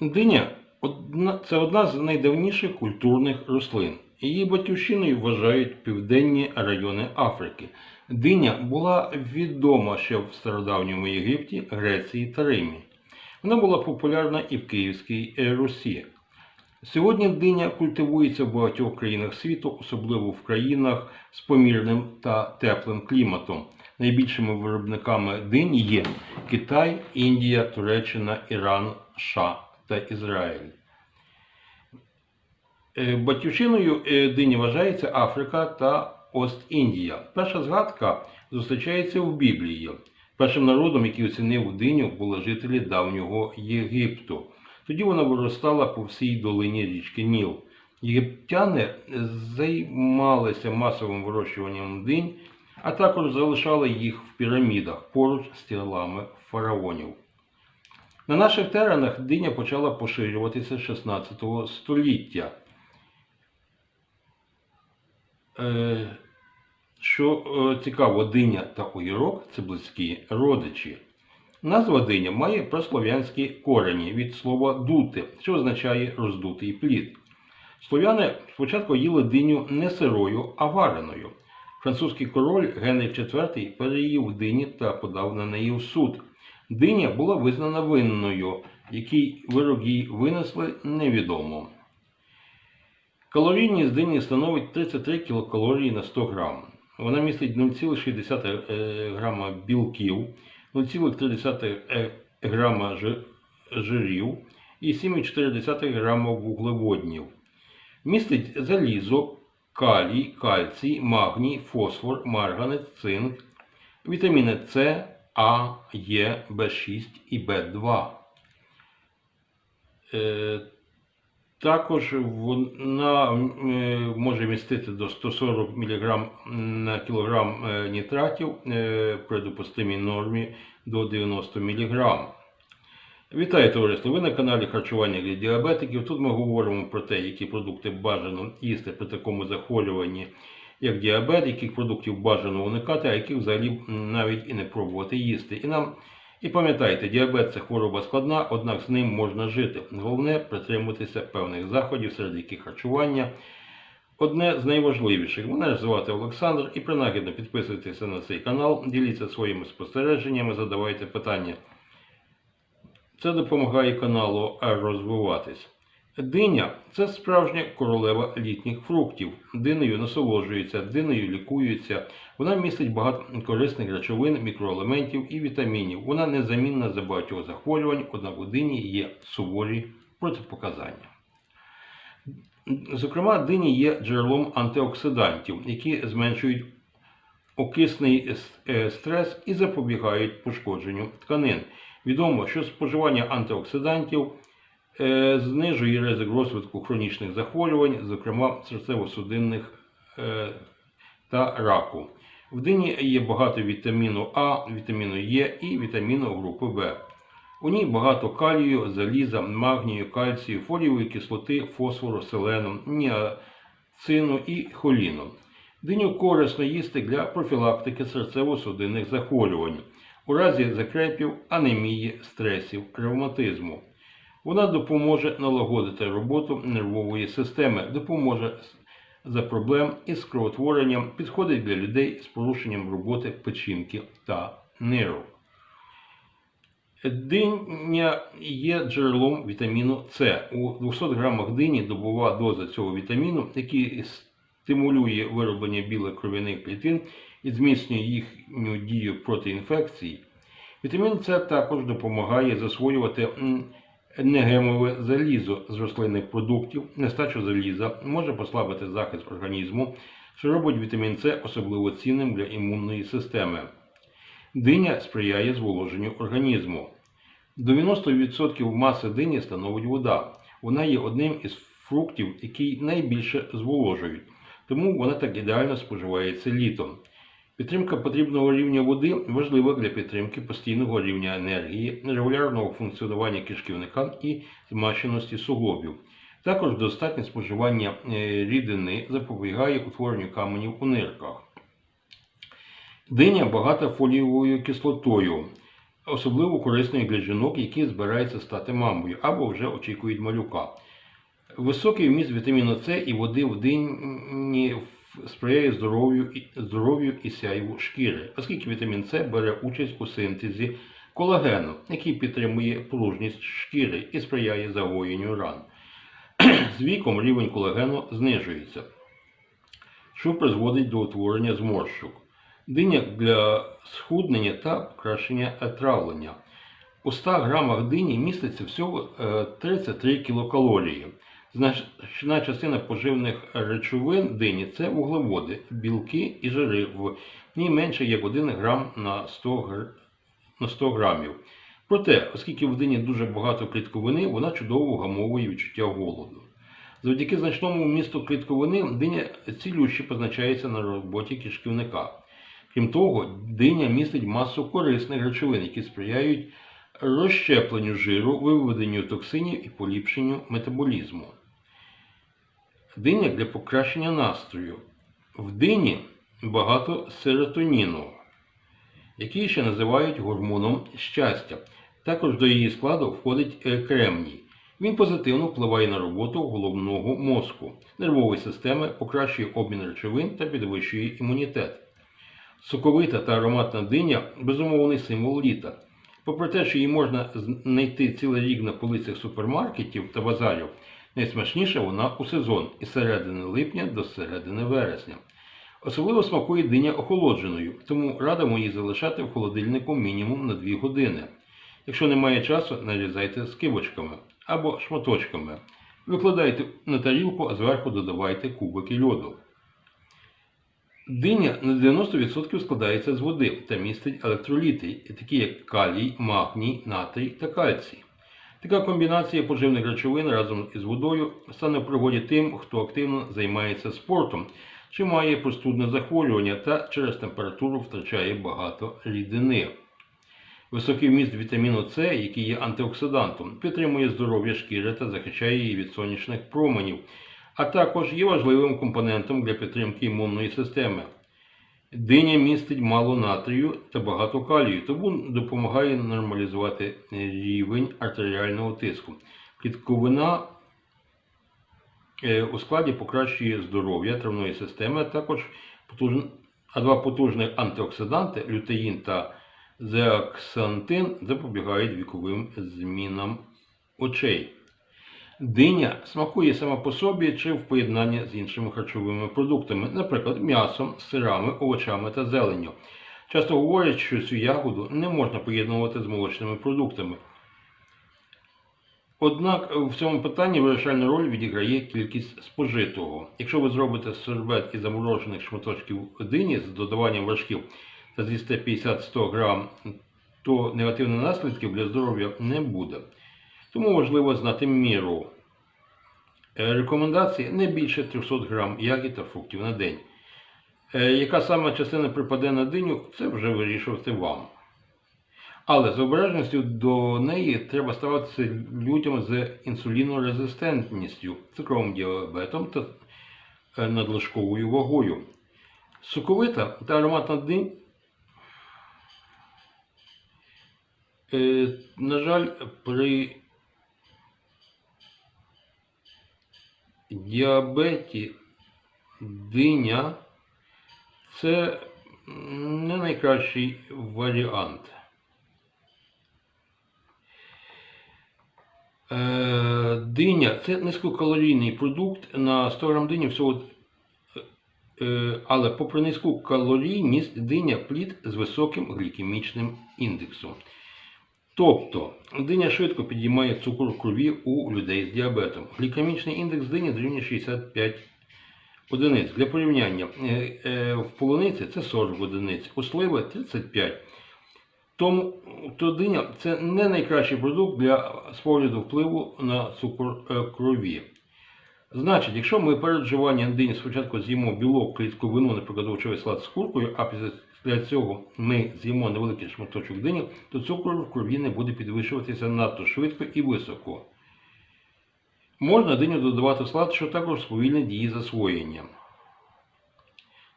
Диня це одна з найдавніших культурних рослин. Її батьківщиною вважають південні райони Африки. Диня була відома ще в стародавньому Єгипті, Греції та Римі. Вона була популярна і в Київській е, Русі. Сьогодні диня культивується в багатьох країнах світу, особливо в країнах з помірним та теплим кліматом. Найбільшими виробниками дині є Китай, Індія, Туреччина, Іран, США та Ізраїль. Е, Батьківщиною е, дині вважається Африка та Ост-Індія. Перша згадка зустрічається в Біблії. Першим народом, який оцінив диню, були жителі давнього Єгипту. Тоді вона виростала по всій долині річки Ніл. Єгиптяни займалися масовим вирощуванням динь, а також залишали їх в пірамідах поруч з тілами фараонів. На наших теренах диня почала поширюватися з 16 століття. Е, Що е, цікаво, диня та огірок це близькі родичі. Назва диня має прослов'янські корені від слова дути, що означає роздутий плід. Слов'яни спочатку їли диню не сирою, а вареною. Французький король Генріх IV переїв дині та подав на неї в суд. Диня була визнана винною, який вирок їй винесли, невідомо. Калорійність дині становить 33 кілокалорії на 100 грам. Вона містить 0,6 е, грама білків, 0,3 е, грама жирів і 7,4 грама вуглеводнів. Містить залізо, калій, кальцій, магній, фосфор, марганець, цинк, вітаміни С, А, Е, В6 і В2. Е, також вона е, може містити до 140 мг на кілограм нітратів при допустимій нормі до 90 мг. Вітаю товариство! Ви на каналі Харчування для діабетиків. Тут ми говоримо про те, які продукти бажано їсти при такому захворюванні, як діабет, яких продуктів бажано уникати, а яких взагалі навіть і не пробувати їсти. І нам і пам'ятайте, діабет це хвороба складна, однак з ним можна жити. Головне притримуватися певних заходів, серед яких харчування. Одне з найважливіших. Мене звати Олександр і принагідно підписуйтеся на цей канал, діліться своїми спостереженнями, задавайте питання. Це допомагає каналу розвиватись. Диня це справжня королева літніх фруктів. Динею насолоджуються, динею лікуються. Вона містить багато корисних речовин, мікроелементів і вітамінів. Вона незамінна за багатьох захворювань, однак у дині є суворі протипоказання. Зокрема, дині є джерелом антиоксидантів, які зменшують окисний е, стрес і запобігають пошкодженню тканин. Відомо, що споживання антиоксидантів знижує ризик розвитку хронічних захворювань, зокрема серцево-судинних е, та раку. В дині є багато вітаміну А, вітаміну Е і вітаміну групи В. У ній багато калію, заліза, магнію, кальцію, фолієвої кислоти, фосфору, селену, ніацину і холіну. Диню корисно їсти для профілактики серцево-судинних захворювань у разі закрепів, анемії, стресів, ревматизму. Вона допоможе налагодити роботу нервової системи, допоможе за проблем із кровотворенням, підходить для людей з порушенням роботи печінки та нирок. Диня є джерелом вітаміну С. У 200 грамах дині добова доза цього вітаміну, який стимулює вироблення білих кров'яних клітин і зміцнює їхню дію проти інфекцій. Вітамін С також допомагає засвоювати негемове залізо з рослинних продуктів, нестачу заліза, може послабити захист організму, що робить вітамін С особливо цінним для імунної системи. Диня сприяє зволоженню організму. 90% маси дині становить вода. Вона є одним із фруктів, які найбільше зволожують, тому вона так ідеально споживається літом. Підтримка потрібного рівня води важлива для підтримки постійного рівня енергії, регулярного функціонування кишківника і змащеності суглобів. Також достатнє споживання е, рідини запобігає утворенню каменів у нирках. Диня багата фолієвою кислотою. особливо корисною для жінок, які збираються стати мамою або вже очікують малюка. Високий вміст вітаміну С і води в дині сприяє здоров'ю і, і сяйву шкіри, оскільки вітамін С бере участь у синтезі колагену, який підтримує пружність шкіри і сприяє загоєнню ран. З віком рівень колагену знижується, що призводить до утворення зморщок. Диня для схуднення та покращення травлення. У 100 грамах дині міститься всього е, 33 кілокалорії. Значна частина поживних речовин дині це вуглеводи, білки і жири. В ній менше як 1 грам на 100, гр... на 100 грамів. Проте, оскільки в дині дуже багато клітковини, вона чудово вгамовує відчуття голоду. Завдяки значному вмісту клітковини диня цілюще позначається на роботі кишківника. Крім того, диня містить масу корисних речовин, які сприяють розщепленню жиру, виведенню токсинів і поліпшенню метаболізму. Диня для покращення настрою. В дині багато серотоніну, який ще називають гормоном щастя. Також до її складу входить е, кремній. Він позитивно впливає на роботу головного мозку, нервової системи, покращує обмін речовин та підвищує імунітет. Соковита та ароматна диня безумовний символ літа. Попри те, що її можна знайти цілий рік на полицях супермаркетів та базарів, найсмачніша вона у сезон із середини липня до середини вересня. Особливо смакує диня охолодженою, тому радимо її залишати в холодильнику мінімум на 2 години. Якщо немає часу, нарізайте скибочками або шматочками. Викладайте на тарілку, а зверху додавайте кубики льоду. Диня на 90% складається з води та містить електроліти, такі як калій, магній, натрій та кальцій. Така комбінація поживних речовин разом із водою стане в пригоді тим, хто активно займається спортом, чи має простудне захворювання та через температуру втрачає багато рідини. Високий вміст вітаміну С, який є антиоксидантом, підтримує здоров'я шкіри та захищає її від сонячних променів, а також є важливим компонентом для підтримки імунної системи. Диня містить мало натрію та багато калію, тому допомагає нормалізувати рівень артеріального тиску. Клітковина е, у складі покращує здоров'я травної системи, а також потужн... а два потужних антиоксиданти лютеїн та зеаксантин запобігають віковим змінам очей. Диня смакує сама по собі чи в поєднанні з іншими харчовими продуктами, наприклад, м'ясом, сирами, овочами та зеленню. Часто говорять, що цю ягоду не можна поєднувати з молочними продуктами. Однак в цьому питанні вирішальну роль відіграє кількість спожитого. Якщо ви зробите сорбет із заморожених шматочків дині з додаванням вершків та з'їсте 50-100 грам, то негативних наслідків для здоров'я не буде. Тому важливо знати міру. Е, Рекомендації не більше 300 грам ягід та фруктів на день. Е, Яка саме частина припаде на диню, це вже вирішувати вам. Але з обережністю до неї треба ставитися людям з інсулінорезистентністю, цукровим діабетом та е, надлишковою вагою. Соковита та ароматна динь, на жаль, при діабеті диня це не найкращий варіант. Е, Диня це низькокалорійний продукт на 100 грам дині всього. е, Але попри низьку калорійність, диня плід з високим глікемічним індексом. Тобто, диня швидко підіймає цукор в крові у людей з діабетом. Глікемічний індекс дині дорівнює 65 одиниць. Для порівняння е, е, в полуниці це 40 одиниць, у сливи 35. Тому то диня це не найкращий продукт для з погляду впливу на цукор е, крові. Значить, якщо ми перед вживанням дині спочатку з'їмо білок, клітковину, наприклад, овочевий салат з куркою, а після цього ми з'їмо невеликий шматочок дині, то цукор в крові не буде підвищуватися надто швидко і високо. Можна диню додавати в салат, що також сповільнить її засвоєння.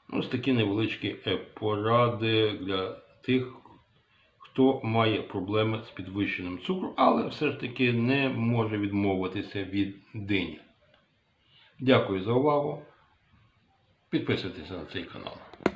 Ось такі невеличкі е, поради для тих, хто має проблеми з підвищеним цукром, але все ж таки не може відмовитися від дині. Дякую за увагу. Підписуйтесь на цей канал.